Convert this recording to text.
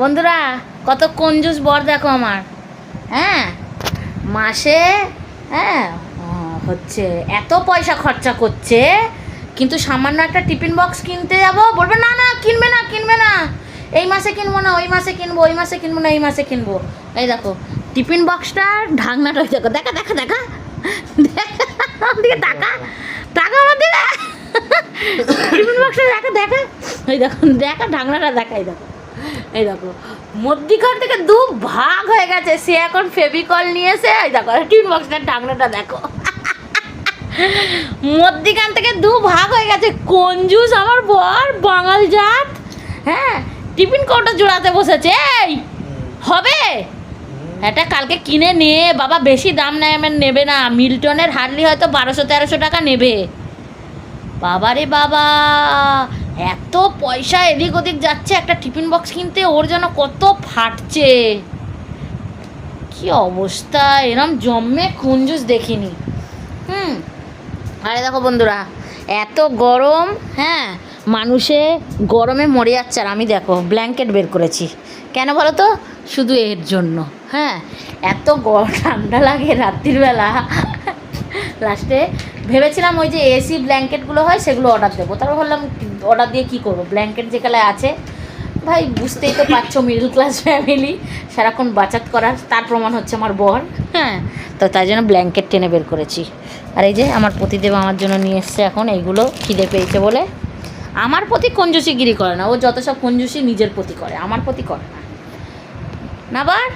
বন্ধুরা, কত কঞ্জুস বর দেখো আমার। হ্যাঁ মাসে হ্যাঁ হচ্ছে এত পয়সা খরচা করছে, কিন্তু সামান্য একটা টিফিন বক্স কিনতে যাব। বলবে, না না, কিনবে না কিনবে না। এই মাসে কিনবো না, ওই মাসে কিনবো, ওই মাসে কিনবো না, এই মাসে কিনবো। এই দেখো, টিফিন বক্সটার ঢাকনাটা ওই দেখো, দেখা দেখা দেখা। দিকে টাকা টাকা আমার দিকে টিফিন বক্সটা দেখা দেখা। এই দেখো, দেখা, ঢাকনাটা দেখাই দেখো। এই দেখো, মধ্যিখান থেকে দু ভাগ হয়ে গেছে। সে এখন ফেভিকল নিয়েছে। এই দেখো টিফিন বক্সটার ঢাকনাটা দেখো। মধ্যিখান থেকে দু ভাগ হয়ে গেছে। কঞ্জুস আমার বর, বাঙাল জাত? হ্যাঁ টিফিন কৌটো জোড়াতে বসেছে। এই, হবে? এটা কালকে কিনে নে। বাবা বেশি দাম নেয় আমার নেবে না। মিল্টনের হার্ডলি হয়তো বারোশো তেরোশো টাকা নেবে। বাবারে বাবা এত পয়সা এদিক ওদিক যাচ্ছে, একটা টিফিন বক্স কিনতে, ওর যেন কত ফাটছে। কি অবস্থা, এরম জম্মে কুঞ্জুস দেখিনি। হুম, আরে দেখো বন্ধুরা, এত গরম হ্যাঁ মানুষে গরমে মরে যাচ্ছে, আর আমি দেখো ব্ল্যাঙ্কেট বের করেছি। কেন বলো তো? শুধু এর জন্য হ্যাঁ এত গরম, ঠান্ডা লাগে রাত্রিবেলা। লাস্টে ভেবেছিলাম ওই যে এসি ব্ল্যাঙ্কেটগুলো হয়, সেগুলো অর্ডার দেবো। তারপর ভাবলাম অর্ডার দিয়ে কী করব? ব্ল্যাঙ্কেট যেখানে আছে, ভাই বুঝতেই তো পারছ মিডল ক্লাস ফ্যামিলি সারাক্ষণ বাচাত করার, তার প্রমাণ হচ্ছে আমার বর। হ্যাঁ তো তাই জন্য ব্ল্যাঙ্কেট টেনে বের করেছি। আর এই যে আমার পতিদেব আমার জন্য নিয়ে এসছে এখন, এইগুলো খিদে পেয়েছে বলে। আমার প্রতি কঞ্জুসিগিরি করে না, ও যত সব কঞ্জুসি নিজের প্রতি করে, আমার প্রতি করে না। না। বার